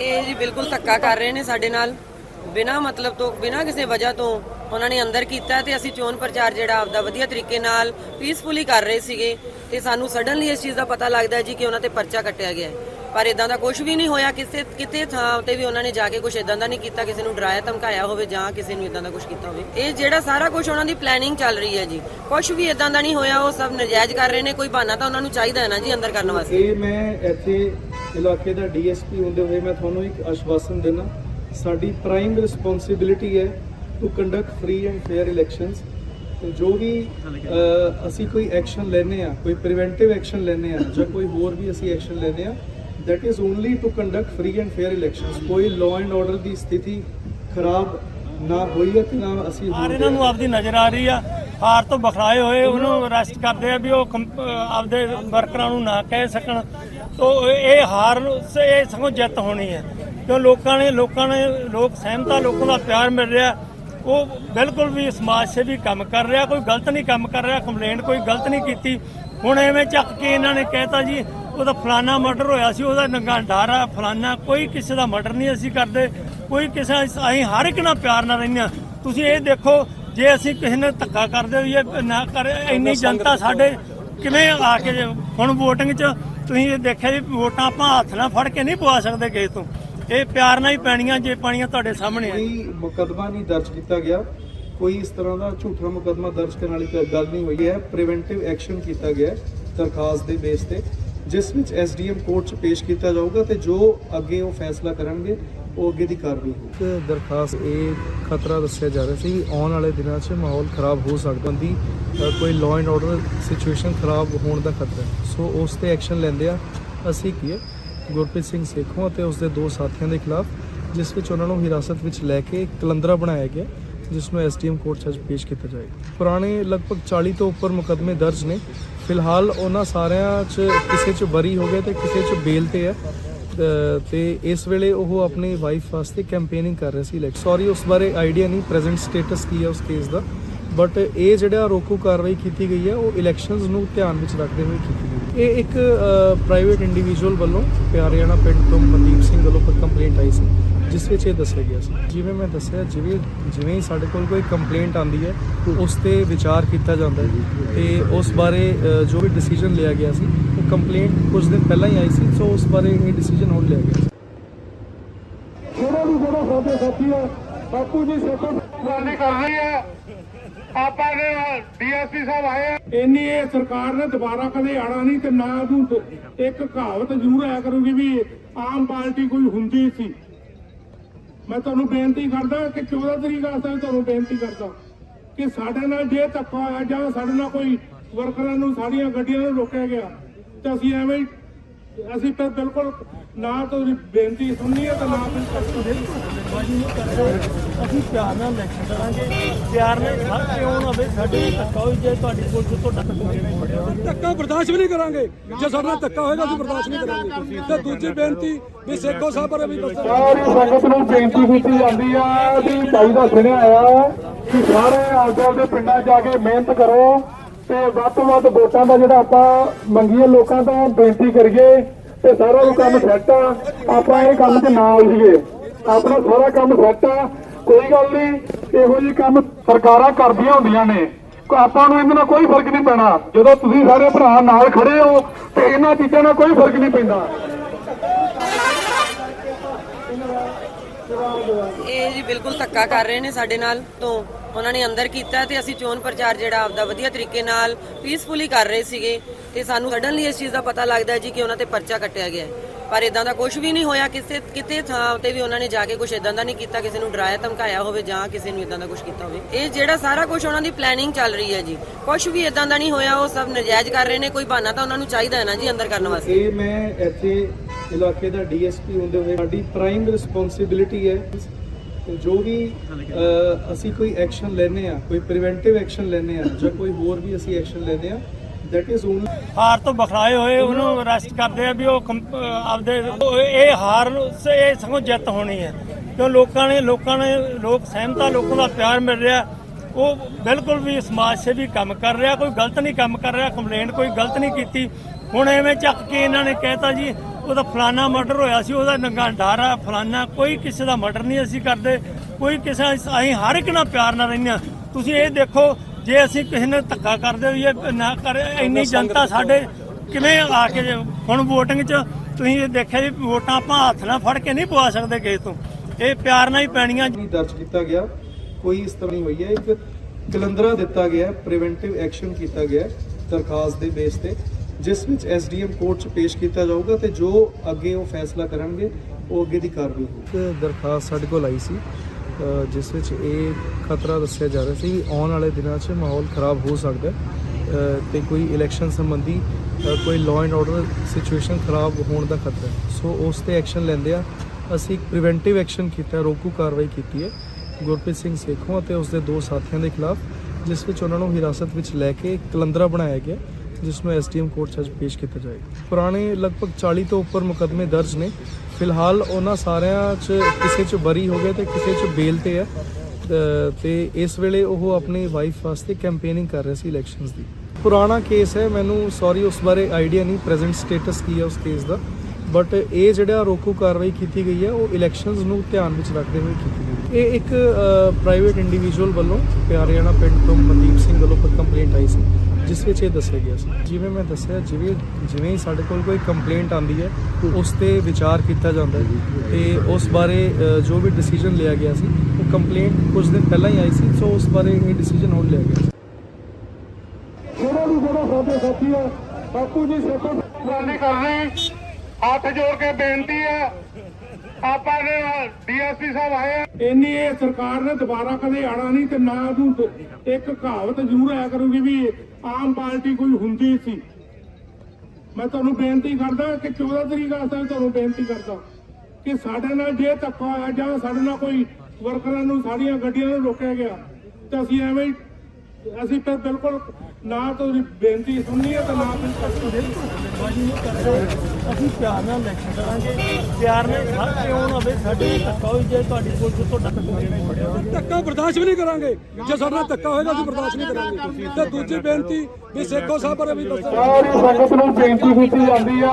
ਇਹ ਜੀ ਬਿਲਕੁਲ ਧੱਕਾ ਕਰ ਰਹੇ ਨੇ ਸਾਡੇ ਨਾਲ। ਬਿਨਾ ਮਤਲਬ ਤੋਂ, ਬਿਨਾ ਕਿਸੇ ਵਜ੍ਹਾ ਤੋਂ ਉਹਨਾਂ ਨੇ ਅੰਦਰ ਕੀਤਾ ਤੇ ਅਸੀਂ ਚੋਣ ਪ੍ਰਚਾਰ ਜਿਹੜਾ ਆਪਦਾ ਵਧੀਆ ਤਰੀਕੇ ਨਾਲ ਪੀਸਫੁਲੀ ਕਰ ਰਹੇ ਸੀਗੇ ਤੇ ਸਾਨੂੰ ਸਡਨਲੀ ਇਸ ਚੀਜ਼ ਦਾ ਪਤਾ ਲੱਗਦਾ ਜੀ ਕਿ ਉਹਨਾਂ ਤੇ ਪਰਚਾ ਕੱਟਿਆ ਗਿਆ ਪਰ ਇਦਾਂ ਦਾ ਕੁਝ ਵੀ ਨਹੀਂ ਹੋਇਆ, ਕਿਸੇ, ਕਿਤੇ ਥਾਂ ਤੇ ਵੀ ਉਹਨਾਂ ਨੇ ਜਾ ਕੇ ਕੁਝ ਇਦਾਂ ਦਾ ਨਹੀਂ ਕੀਤਾ, ਕਿਸੇ ਨੂੰ ਡਰਾਇਆ, ਧਮਕਾਇਆ ਹੋਵੇ ਜਾਂ ਕਿਸੇ ਨੂੰ ਇਦਾਂ ਦਾ ਕੁਝ ਕੀਤਾ ਹੋਵੇ। ਇਹ ਜਿਹੜਾ ਸਾਰਾ ਕੁਝ ਉਹਨਾਂ ਦੀ ਪਲੈਨਿੰਗ ਚੱਲ ਰਹੀ ਹੈ ਜੀ ਕੁਝ ਵੀ ਇਦਾਂ ਦਾ ਨਹੀਂ ਹੋਇਆ, ਉਹ ਸਭ ਨਜਾਇਜ਼ ਕਰ ਰਹੇ ਨੇ, ਕੋਈ ਬਹਾਨਾ ਤਾਂ ਉਹਨਾਂ ਨੂੰ ਚਾਹੀਦਾ ਹੈ ਨਾ ਜੀ ਅੰਦਰ ਕਰਨ ਵਾਸਤੇ। ਇਹ ਮੈਂ ਇੱਥੇ ਇਲਾਕੇ ਦਾ ਡੀਐਸਪੀ ਹੁੰਦੇ ਹੋਏ ਮੈਂ ਤੁਹਾਨੂੰ ਇੱਕ ਆਸ਼ਵਾਸਨ ਦੇਣਾ ਸਾਡੀ ਪ੍ਰਾਈਮ ਰਿਸਪੌਂਸਿਬਿਲਿਟੀ ਹੈ to conduct free and fair elections ਤੇ ਜੋ ਵੀ ਅਸੀਂ ਕੋਈ ਐਕਸ਼ਨ ਲੈਨੇ ਆ ਕੋਈ ਪ੍ਰੀਵੈਂਟਿਵ ਐਕਸ਼ਨ ਲੈਨੇ ਆ ਜਾਂ ਕੋਈ ਹੋਰ ਵੀ ਅਸੀਂ ਐਕਸ਼ਨ ਲੈਨੇ ਆ that is only to conduct free and fair elections. ਕੋਈ law and order ਦੀ ਸਥਿਤੀ ਖਰਾਬ ਨਾ ਹੋਈ ਹੈ ਤੇ ਨਾ ਅਸੀਂ ਹਾਰ ਇਹਨਾਂ ਨੂੰ ਆਪਦੀ ਨਜ਼ਰ ਆ ਰਹੀ ਆ। ਹਾਰ ਤੋਂ ਬਖਲਾਏ ਹੋਏ ਉਹਨੂੰ ਅਰੈਸਟ ਕਰਦੇ ਆ ਵੀ ਉਹ ਆਪਦੇ ਵਰਕਰਾਂ ਨੂੰ ਨਾ ਕਹਿ ਸਕਣ। ਤੋਂ ਇਹ ਹਾਰ ਨੂੰ- ਇਹ ਸਗੋਂ ਜਿੱਤ ਹੋਣੀ ਹੈ। ਕਿਉਂ ਲੋਕਾਂ ਨੇ ਲੋਕਾਂ ਨੇ ਲੋਕ ਸਹਿਮਤਾ ਲੋਕਾਂ ਦਾ ਪਿਆਰ ਮਿਲ ਰਿਹਾ ਉਹ ਬਿਲਕੁਲ ਵੀ ਸਮਾਜ ਸੇਵੀ ਕੰਮ ਕਰ ਰਿਹਾ ਕੋਈ ਗਲਤ ਨਹੀਂ ਕੰਮ ਕਰ ਰਿਹਾ ਕੰਪਲੇਂਟ ਕੋਈ ਗਲਤ ਨਹੀਂ ਕੀਤੀ। ਹੁਣ ਐਵੇਂ ਚੱਕ ਕੇ ਇਹਨਾਂ ਨੇ ਕਹਿਤਾ ਜੀ ਉਹਦਾ ਫਲਾਨਾ ਮਰਡਰ ਹੋਇਆ ਸੀ ਉਹਦਾ ਨੰਗਾ ਡਾਰਾ ਫਲਾਨਾ ਕੋਈ ਕਿਸੇ ਦਾ ਮਰਡਰ ਨਹੀਂ ਅਸੀਂ ਕਰਦੇ। ਕੋਈ ਕਿਸੇ ਅਸੀਂ ਹਰ ਇੱਕ ਨਾਲ ਪਿਆਰ ਨਾਲ ਰਹਿੰਦੇ ਤੁਸੀਂ ਇਹ ਦੇਖੋ ਜੇ ਅਸੀਂ ਕਿਸੇ ਨੇ ਧੱਕਾ ਕਰਦੇ ਹੋਈਏ ਨਾ ਕਰ ਇੰਨੀ ਜਨਤਾ ਸਾਡੇ ਕਿਵੇਂ ਆ ਕੇ ਹੁਣ VOTING 'ਚ ਤੁਸੀਂ ਇਹ ਦੇਖਿਆ ਜੀ ਵੋਟਾਂ ਆਪਾਂ ਹੱਥ ਨਾਲ ਫੜ ਕੇ ਨਹੀਂ ਪਵਾ ਸਕਦੇ ਕਿਸੇ ਤੋਂ। ਇਹ ਪਿਆਰ ਨਾਲ ਹੀ ਪੈਣੀਆਂ, ਜੇ ਪਾਣੀਆਂ ਤੁਹਾਡੇ ਸਾਹਮਣੇ ਆ। ਕੋਈ ਮੁਕੱਦਮਾ ਨਹੀਂ ਦਰਜ ਕੀਤਾ ਗਿਆ। ਕੋਈ ਇਸ ਤਰ੍ਹਾਂ ਦਾ ਝੂਠਾ ਮੁਕੱਦਮਾ ਦਰਜ ਕਰਨ ਵਾਲੀ ਕੋਈ ਗੱਲ ਨਹੀਂ ਹੋਈ ਹੈ। ਪ੍ਰੀਵੈਂਟਿਵ ਐਕਸ਼ਨ ਕੀਤਾ ਗਿਆ ਦਰਖਾਸਤ ਦੇ ਬੇਸ ਤੇ, ਜਿਸ ਵਿੱਚ ਐਸਡੀਐਮ ਕੋਰਟ 'ਚ ਪੇਸ਼ ਕੀਤਾ ਜਾਊਗਾ ਤੇ ਜੋ ਅੱਗੇ ਉਹ ਫੈਸਲਾ ਕਰਨਗੇ ਉਹ ਅੱਗੇ ਦੀ ਕਾਰਵਾਈ ਹੋਊਗੀ। ਇੱਕ ਦਰਖਾਸਤ ਇਹ ਖਤਰਾ ਦੱਸਿਆ ਜਾ ਰਿਹਾ ਸੀ ਆਉਣ ਵਾਲੇ ਦਿਨਾਂ 'ਚ ਮਾਹੌਲ ਖਰਾਬ ਹੋ ਸਕਦਾ ਦੀ ਕੋਈ ਲਾਅ ਐਂਡ ਆਰਡਰ ਸਿਚੁਏਸ਼ਨ ਖਰਾਬ ਹੋਣ ਦਾ ਖਤਰਾ ਸੋ ਉਸ ਤੇ ਐਕਸ਼ਨ ਲੈਂਦੇ ਆ। ਅਸੀਂ ਕੀ ਹੈ, ਗੁਰਪ੍ਰੀਤ ਸਿੰਘ ਸੇਖੋਂ ਅਤੇ ਉਸ ਦੇ ਦੋ ਸਾਥੀਆਂ ਦੇ ਖਿਲਾਫ, ਜਿਸ ਵਿੱਚ ਉਹਨਾਂ ਨੂੰ ਹਿਰਾਸਤ ਵਿੱਚ ਲੈ ਕੇ ਕਲੰਦਰਾ ਬਣਾਇਆ ਗਿਆ, ਜਿਸ ਨੂੰ ਐਸਡੀਐਮ ਕੋਰਟ 'ਚ ਅੱਜ ਪੇਸ਼ ਕੀਤਾ ਜਾਏਗਾ। ਪੁਰਾਣੇ ਲਗਭਗ 40 ਤੋਂ ਉੱਪਰ ਮੁਕੱਦਮੇ ਦਰਜ ਨੇ। ਫਿਲਹਾਲ ਉਹਨਾਂ ਸਾਰਿਆਂ 'ਚ ਕਿਸੇ 'ਚ ਬਰੀ ਹੋ ਗਏ ਤੇ ਕਿਸੇ 'ਚ ਬੇਲ ਤੇ ਹੈ। ਤੇ ਇਸ ਵੇਲੇ ਉਹ ਆਪਣੀ ਵਾਈਫ ਵਾਸਤੇ ਕੈਂਪੇਨਿੰਗ ਕਰ ਰਹੇ ਸੀ ਲਾਈਕ ਸੌਰੀ ਉਸ ਬਾਰੇ ਆਈਡੀਆ ਨਹੀਂ ਪ੍ਰੈਜ਼ੈਂਟ ਸਟੇਟਸ ਕੀ ਹੈ ਉਸ ਕੇਸ ਦਾ। ਬਟ ਇਹ ਜਿਹੜਾ ਰੋਕੂ ਕਾਰਵਾਈ ਕੀਤੀ ਗਈ ਹੈ, ਉਹ ਇਲੈਕਸ਼ਨਸ ਨੂੰ ਧਿਆਨ ਵਿੱਚ ਰੱਖਦੇ ਹੋਏ ਕੀਤੀ ਗਈ ਇਹ ਇੱਕ ਪ੍ਰਾਈਵੇਟ ਇੰਡੀਵਿਜੂਅਲ ਵੱਲੋਂ ਪਿਆਰਿਆਣਾ ਪਿੰਡ ਤੋਂ ਮਨਦੀਪ ਸਿੰਘ ਵੱਲੋਂ ਕੋਈ ਕੰਪਲੇਂਟ ਆਈ ਸੀ, ਜਿਸ ਵਿੱਚ ਇਹ ਦੱਸਿਆ ਗਿਆ ਸੀ। ਜਿਵੇਂ ਮੈਂ ਦੱਸਿਆ, ਜਿਵੇਂ ਜਿਵੇਂ ਹੀ ਸਾਡੇ ਕੋਲ ਕੋਈ ਕੰਪਲੇਂਟ ਆਂਦੀ ਹੈ, ਉਸ ਤੇ ਵਿਚਾਰ ਕੀਤਾ ਜਾਂਦਾ ਹੈ। ਤੇ ਉਸ ਬਾਰੇ ਜੋ ਵੀ ਡਿਸੀਜਨ ਲਿਆ ਗਿਆ ਸੀ ਕੰਪਲੇਂਟ ਕੁਝ ਦਿਨ ਪਹਿਲਾਂ ਹੀ ਆਈ ਸੀ ਸੋ ਉਸ ਬਾਰੇ ਇਹ ਡਿਸੀਜਨ ਹੁਣ ਲਿਆ ਗਿਆ। ਜਿਹੜਾ ਵੀ ਜਿਹੜਾ ਸਾਡੇ ਸਾਥੀ ਹੈ ਬਾਪੂ ਜੀ ਸੇਖੋਂ ਗੱਲ ਕਰ ਰਹੀ ਹੈ। ਆਪਾਂ ਦੇ ਡੀਐਸਪੀ ਸਾਹਿਬ ਆਏ ਆ। ਇੰਨੀ ਇਹ ਸਰਕਾਰ ਨੇ ਦੁਬਾਰਾ ਕਦੇ ਆਣਾ ਨਹੀਂ ਤੇ ਨਾ ਦ- ਇੱਕ ਕਹਾਵਤ ਜ਼ਰੂਰ ਆਇਆ ਕਰੂਗੀ ਵੀ ਆਮ ਪਾਰਟੀ ਕੋਈ ਹੁੰਦੀ ਸੀ। ਮੈਂ ਤੁਹਾਨੂੰ ਬੇਨਤੀ ਕਰਦਾ ਕਿ 14 ਤਰੀਕ ਵਾਸਤੇ ਵੀ ਤੁਹਾਨੂੰ ਬੇਨਤੀ ਕਰਦਾ ਕਿ ਸਾਡੇ ਨਾਲ ਜੇ ਧੱਕਾ ਹੋਇਆ ਜਾਂ ਸਾਡੇ ਨਾਲ ਕੋਈ ਵਰਕਰਾਂ ਨੂੰ ਸਾਡੀਆਂ ਗੱਡੀਆਂ ਨੂੰ ਰੋਕਿਆ ਗਿਆ ਤੇ ਅਸੀਂ ਐਵੇਂ ਹੀ ਅਸੀਂ ਫਿਰ ਬਿਲਕੁਲ ਨਾ ਤੁਹਾਡੀ ਬੇਨਤੀ ਸੁਣਨੀ ਹੈ ਤੇ ਨਾ ਫਿਰ ਅਸੀਂ ਪਿਆਰ ਨਾਲ ਇਲੈਕਸ਼ਨ ਕਰਾਂਗੇ। ਪਿਆਰ ਨਾਲ ਹਰ ਕਿਉਂ ਨਾ ਹੋਵੇ ਸਾਡੇ ਨਾਲ ਧੱਕਾ ਹੋਈ ਜੇ ਤੁਹਾਡੀ ਕੋਲ ਤੋਂ ਤੁਹਾਡਾ ਧੱਕਾ ਧੱਕਾ ਬਰਦਾਸ਼ਤ ਵੀ ਨਹੀਂ ਕਰਾਂਗੇ। ਜੇ ਸਾਡੇ ਨਾਲ ਧੱਕਾ ਹੋਏਗਾ ਅਸੀਂ ਬਰਦਾਸ਼ਤ ਨਹੀਂ ਕਰਾਂਗੇ। ਤੇ ਦੂਜੀ ਬੇਨਤੀ ਵੀ ਸੇਖੋ ਸਾਹਿਬ ਬਾਰੇ ਵੀ ਦੱਸੋ। ਸਾਰੀ ਸੰਗਤ ਨੂੰ ਬੇਨਤੀ ਕੀਤੀ ਜਾਂਦੀ ਆ ਵੀ ਭਾਈ ਦਾ ਸੁਣਿਆ ਆ ਕਿ ਸਾਰੇ ਆਪਦੇ ਆਪਦੇ ਪਿੰਡਾਂ ਜਾ ਕੇ ਮਿਹਨਤ ਕਰੋ। ਤੇ ਵੱਧ ਤੋਂ ਵੱਧ ਵੋਟਾਂ ਦਾ ਜਿਹੜਾ ਆਪਾਂ ਮੰਗੀਏ ਲੋਕਾਂ ਤੋਂ ਬੇਨਤੀ ਕਰੀਏ ਤੇ ਸਾਰਾ ਉਹ ਕੰਮ ਸੈੱਟ ਆ, ਆਪਾਂ ਇਹ ਕੰਮ 'ਚ ਨਾ ਉਲਝੀਏ ਆਪਣਾ ਸਾਰਾ ਕੰਮ ਸੈੱਟ ਆ, ਕੋਈ ਗੱਲ ਨਹੀਂ, ਇਹੋ ਜਿਹੇ ਕੰਮ ਸਰਕਾਰਾਂ ਕਰਦੀਆਂ ਹੁੰਦੀਆਂ ਨੇ। ਆਪਾਂ ਨੂੰ ਇਹਨਾਂ ਨਾਲ ਕੋਈ ਫ਼ਰਕ ਨਹੀਂ ਪੈਣਾ। ਜਦੋਂ ਤੁਸੀਂ ਸਾਰੇ ਭਰਾ ਨਾਲ ਖੜੇ ਹੋ, ਤੇ ਇਹਨਾਂ ਚੀਜ਼ਾਂ ਨਾਲ ਕੋਈ ਫ਼ਰਕ ਨਹੀਂ ਪੈਂਦਾ। ਇਹ ਜੀ ਬਿਲਕੁਲ ਧੱਕਾ ਕਰ ਰਹੇ ਨੇ ਸਾਡੇ ਨਾਲ ਤੋਂ। ਉਹਨਾਂ ਨੇ ਅੰਦਰ ਕੀਤਾ ਤੇ ਅਸੀਂ ਚੋਣ ਪ੍ਰਚਾਰ ਜਿਹੜਾ ਆਪਦਾ ਵਧੀਆ ਤਰੀਕੇ ਨਾਲ ਪੀਸਫੁਲੀ ਕਰ ਰਹੇ ਸੀਗੇ ਤੇ ਸਾਨੂੰ ਸਡਨਲੀ ਇਸ ਚੀਜ਼ ਦਾ ਪਤਾ ਲੱਗਦਾ ਜੀ ਕਿ ਉਹਨਾਂ ਤੇ ਪਰਚਾ ਕੱਟਿਆ ਗਿਆ ਪਰ ਇਦਾਂ ਦਾ ਕੁਝ ਵੀ ਨਹੀਂ ਹੋਇਆ, ਕਿਸੇ, ਕਿਤੇ ਥਾਂ ਤੇ ਵੀ ਉਹਨਾਂ ਨੇ ਜਾ ਕੇ ਕੁਝ ਇਦਾਂ ਦਾ ਨਹੀਂ ਕੀਤਾ, ਕਿਸੇ ਨੂੰ ਡਰਾਇਆ, ਧਮਕਾਇਆ ਹੋਵੇ ਜਾਂ ਕਿਸੇ ਨੂੰ ਇਦਾਂ ਦਾ ਕੁਝ ਕੀਤਾ ਹੋਵੇ। ਇਹ ਜਿਹੜਾ ਸਾਰਾ ਕੁਝ ਉਹਨਾਂ ਦੀ ਪਲੈਨਿੰਗ ਚੱਲ ਰਹੀ ਹੈ ਜੀ ਕੁਝ ਵੀ ਇਦਾਂ ਦਾ ਨਹੀਂ ਹੋਇਆ, ਉਹ ਸਭ ਨਜਾਇਜ਼ ਕਰ ਰਹੇ ਨੇ, ਕੋਈ ਬਹਾਨਾ ਤਾਂ ਉਹਨਾਂ ਨੂੰ ਚਾਹੀਦਾ ਹੈ ਨਾ ਜੀ ਅੰਦਰ ਕਰਨ ਵਾਸਤੇ। ਇਹ ਮੈਂ ਇੱਥੇ ਇਲਾਕੇ ਦਾ ਡੀਐਸਪੀ ਹੁੰਦੇ ਹੋਏ, ਸਾਡੀ ਪ੍ਰਾਈਮ ਰਿਸਪੌਂਸਿਬਿਲਿਟੀ ਹੈ ਤੇ ਜੋ ਵੀ ਅਸੀਂ ਕੋਈ ਐਕਸ਼ਨ ਲੈਨੇ ਆ ਕੋਈ ਪ੍ਰੀਵੈਂਟਿਵ ਐਕਸ਼ਨ ਲੈਨੇ ਆ ਜਾਂ ਕੋਈ ਹੋਰ ਵੀ ਅਸੀਂ ਐਕਸ਼ਨ ਲੈਨੇ ਆ that is only ਹਾਰ ਤੋਂ ਬਖਲਾਏ ਹੋਏ, ਉਹਨੂੰ ਅਰੈਸਟ ਕਰਦੇ ਆ ਵੀ ਉਹ ਆਪਦੇ, ਇਹ ਹਾਰ ਇਹ ਸਗੋਂ ਜਿੱਤ ਹੋਣੀ ਹੈ। ਕਿਉਂ ਲੋਕਾਂ ਨੇ ਲੋਕਾਂ ਨੇ, ਲੋਕ ਸਹਿਮਤਾ, ਲੋਕਾਂ ਦਾ ਪਿਆਰ ਮਿਲ ਰਿਹਾ। ਉਹ ਬਿਲਕੁਲ ਵੀ ਸਮਾਜ ਸੇਵੀ ਕੰਮ ਕਰ ਰਿਹਾ, ਕੋਈ ਗਲਤ ਨਹੀਂ ਕੰਮ ਕਰ ਰਿਹਾ ਕੰਪਲੇਂਟ ਕੋਈ ਗਲਤ ਨਹੀਂ ਕੀਤੀ। ਹੁਣ ਐਵੇਂ ਚੱਕ ਕੇ ਇਹਨਾਂ ਨੇ ਕਹਿਤਾ ਜੀ ਉਹਦਾ ਫਲਾਨਾ ਮਰਡਰ ਹੋਇਆ ਸੀ, ਉਹਦਾ ਨੰਗਾ ਡਰ, ਫਲਾਨਾ, ਕੋਈ ਕਿਸੇ ਦਾ ਮਰਡਰ ਨਹੀਂ ਅਸੀਂ ਕਰਦੇ। ਕੋਈ ਕਿਸੇ ਅਸੀਂ ਹਰ ਇੱਕ ਨਾਲ ਪਿਆਰ ਨਾਲ ਰਹਿੰਦੇ ਹਾਂ। ਤੁਸੀਂ ਇਹ ਦੇਖੋ, ਜੇ ਅਸੀਂ ਕਿਸੇ ਨੇ ਧੱਕਾ ਕਰਦੇ ਹੋਈਏ, ਨਾ ਕਰ, ਇੰਨੀ ਜਨਤਾ ਸਾਡੇ ਕਿਵੇਂ ਆ ਕੇ ਹੁਣ VOTING 'ਚ ਤੁਸੀਂ ਇਹ ਦੇਖਿਆ ਜੀ, ਵੋਟਾਂ ਆਪਾਂ ਹੱਥ ਨਾਲ ਫੜ ਕੇ ਨਹੀਂ ਪਵਾ ਸਕਦੇ ਕਿਸੇ ਤੋਂ। ਇਹ ਪਿਆਰ ਨਾਲ ਹੀ ਪੈਣੀਆਂ। ਵੀ ਦਰਜ ਕੀਤਾ ਗਿਆ? ਕੋਈ ਇਸ ਤਰ੍ਹਾਂ ਨਹੀਂ ਹੋਈ ਹੈ। ਇੱਕ ਕਲੰਦਰਾ ਦਿੱਤਾ ਗਿਆ ਪ੍ਰੀਵੈਂਟਿਵ ਐਕਸ਼ਨ ਕੀਤਾ ਗਿਆ ਦਰਖਾਸਤ ਦੇ ਬੇਸ ਤੇ। ਜਿਸ ਵਿੱਚ ਐਸਡੀਐਮ ਕੋਰਟ 'ਚ ਪੇਸ਼ ਕੀਤਾ ਜਾਊਗਾ ਤੇ ਜੋ ਅੱਗੇ ਉਹ ਫੈਸਲਾ ਕਰਨਗੇ, ਉਹ ਅੱਗੇ ਦੀ ਕਾਰਵਾਈ ਹੋਊਗੀ। ਇੱਕ ਦਰਖਾਸਤ ਸਾਡੇ ਕੋਲ ਆਈ ਸੀ ਜਿਸ ਵਿੱਚ ਇਹ ਖਤਰਾ ਦੱਸਿਆ ਜਾ ਰਿਹਾ ਸੀ ਵੀ ਆਉਣ ਵਾਲੇ ਦਿਨਾਂ 'ਚ ਮਾਹੌਲ ਖਰਾਬ ਹੋ ਸਕਦਾ ਹੈ ਤੇ ਕੋਈ ਇਲੈਕਸ਼ਨ ਸੰਬੰਧੀ ਕੋਈ ਲਾਅ ਐਂਡ ਆਰਡਰ ਸਿਚੁਏਸ਼ਨ ਖਰਾਬ ਹੋਣ ਦਾ ਖਤਰਾ ਸੋ ਉਸ ਤੇ ਐਕਸ਼ਨ ਲੈਂਦੇ ਆ। ਅਸੀਂ ਇੱਕ ਪ੍ਰੀਵੈਂਟਿਵ ਐਕਸ਼ਨ ਕੀਤਾ, ਰੋਕੂ ਕਾਰਵਾਈ ਕੀਤੀ ਹੈ, ਗੁਰਪ੍ਰੀਤ ਸਿੰਘ ਸੇਖੋਂ ਅਤੇ ਉਸ ਦੇ ਦੋ ਸਾਥੀਆਂ ਦੇ ਖਿਲਾਫ, ਜਿਸ ਵਿੱਚ ਉਹਨਾਂ ਨੂੰ ਹਿਰਾਸਤ ਵਿੱਚ ਲੈ ਕੇ ਕਲੰਦਰਾ ਬਣਾਇਆ ਗਿਆ। ਜਿਸ ਨੂੰ ਐਸਡੀਐਮ ਕੋਰਟ 'ਚ ਅੱਜ ਪੇਸ਼ ਕੀਤਾ ਜਾਏਗਾ ਪੁਰਾਣੇ ਲਗਭਗ 40 ਤੋਂ ਉੱਪਰ ਮੁਕੱਦਮੇ ਦਰਜ ਨੇ ਫਿਲਹਾਲ ਉਹਨਾਂ ਸਾਰਿਆਂ 'ਚ ਕਿਸੇ 'ਚ ਬਰੀ ਹੋ ਗਏ ਤੇ ਕਿਸੇ 'ਚ ਬੇਲ ਤੇ ਹੈ ਅ, ਤੇ ਇਸ ਵੇਲੇ ਉਹ ਆਪਣੀ ਵਾਈਫ ਵਾਸਤੇ ਕੈਂਪੇਨਿੰਗ ਕਰ ਰਹੇ ਸੀ ਇਲੈਕਸ਼ਨਸ ਦੀ ਪੁਰਾਣਾ ਕੇਸ ਹੈ ਮੈਨੂੰ ਸੌਰੀ ਉਸ ਬਾਰੇ ਆਈਡੀਆ ਨਹੀਂ ਪ੍ਰੈਜ਼ੈਂਟ ਸਟੇਟਸ ਕੀ ਹੈ ਉਸ ਕੇਸ ਦਾ ਬਟ ਇਹ ਜਿਹੜਾ ਰੋਕੂ ਕਾਰਵਾਈ ਕੀਤੀ ਗਈ ਹੈ ਉਹ ਇਲੈਕਸ਼ਨਸ ਨੂੰ ਧਿਆਨ ਵਿੱਚ ਰੱਖਦੇ ਹੋਏ ਕੀਤੀ ਗਈ ਇਹ ਇੱਕ ਪ੍ਰਾਈਵੇਟ ਇੰਡੀਵਿਜੂਅਲ ਵੱਲੋਂ ਪਿਆਰਿਆਣਾ ਪਿੰਡ ਤੋਂ ਮਨਦੀਪ ਸਿੰਘ ਵੱਲੋਂ ਕੋਈ ਕੰਪਲੇਂਟ ਆਈ ਸੀ ਜਿਸ ਵਿੱਚ ਇਹ ਦੱਸਿਆ ਗਿਆ ਸੀ। ਜਿਵੇਂ ਮੈਂ ਦੱਸਿਆ ਜਿਵੇਂ ਜਿਵੇਂ ਹੀ ਸਾਡੇ ਕੋਲ ਕੋਈ ਕੰਪਲੇਂਟ ਆਂਦੀ ਹੈ ਉਸ ਤੇ ਵਿਚਾਰ ਕੀਤਾ ਜਾਂਦਾ ਹੈ। ਤੇ ਉਸ ਬਾਰੇ ਜੋ ਵੀ ਡਿਸੀਜਨ ਲਿਆ ਗਿਆ ਸੀ ਉਹ ਕੰਪਲੇਂਟ ਕੁਝ ਦਿਨ ਪਹਿਲਾਂ ਹੀ ਆਈ ਸੀ ਸੋ ਉਸ ਬਾਰੇ ਇਹ ਡਿਸੀਜਨ ਹੁਣ ਲਿਆ ਗਿਆ ਜਿਹੜਾ ਵੀ ਜਿਹੜਾ ਸਾਡੇ ਸਾਥੀ ਆ। ਬਾਪੂ ਜੀ ਨਹੀਂ ਕਰ ਰਹੇ। ਹੱਥ ਜੋੜ ਕੇ ਬੇਨਤੀ ਹੈ। ਆਪਾਂ ਨੇ ਡੀਐਸਪੀ ਸਾਹਿਬ ਆਏ ਇੰਨੀ ਇਹ ਸਰਕਾਰ ਨੇ ਦੁਬਾਰਾ ਕਦੇ ਆਣਾ ਨਹੀਂ ਤੇ ਨਾ ਉਹਨੂੰ ਇੱਕ ਕਹਾਵਤ ਜ਼ਰੂਰ ਆਇਆ ਕਰੂਗੀ ਵੀ ਆਮ ਪਾਰਟੀ ਕੋਈ ਹੁੰਦੀ ਸੀ। ਮੈਂ ਤੁਹਾਨੂੰ ਬੇਨਤੀ ਕਰਦਾ ਕਿ 14 ਤਰੀਕ ਵਾਸਤੇ ਤੁਹਾਨੂੰ ਬੇਨਤੀ ਕਰਦਾ ਕਿ ਸਾਡੇ ਨਾਲ ਜੇ ਧੱਕਾ ਹੋਇਆ ਜਾਂ ਸਾਡੇ ਨਾਲ ਕੋਈ ਵਰਕਰਾਂ ਨੂੰ ਸਾਡੀਆਂ ਗੱਡੀਆਂ ਨੂੰ ਰੋਕਿਆ ਗਿਆ, ਤੇ ਅਸੀਂ ਐਵੇਂ ਅਸੀਂ ਫਿਰ ਬਿਲਕੁਲ ਨਾ ਤੁਹਾਡੀ ਬੇਨਤੀ ਸੁਣਨੀ ਹੈ ਤੇ ਨਾ ਅਸੀਂ ਪਿਆਰ ਨਾਲ ਇਲੈਕਸ਼ਨ ਕਰਾਂਗੇ। ਪਿਆਰ ਨਾਲ ਹਰ ਕਿਉਂ ਨਾ ਹੋਵੇ ਸਾਡੇ ਧੱਕਾ ਹੋਈ ਜੇ ਤੁਹਾਡੀ ਕੋਲ ਤੋਂ ਤੁਹਾਡਾ ਧੱਕਾ ਬਰਦਾਸ਼ਤ ਵੀ ਨਹੀਂ ਕਰਾਂਗੇ। ਜੇ ਸਾਡੇ ਨਾਲ ਧੱਕਾ ਹੋਏਗਾ ਅਸੀਂ ਬਰਦਾਸ਼ਤ ਨਹੀਂ ਕਰਾਂਗੇ। ਤੇ ਦੂਜੀ ਬੇਨਤੀ ਵੀ ਸੇਖੋ ਸਾਹਿਬ ਬਾਰੇ ਵੀ ਦੱਸੋ। ਸਾਰੀ ਸੰਗਤ ਨੂੰ ਬੇਨਤੀ ਕੀਤੀ ਜਾਂਦੀ ਆ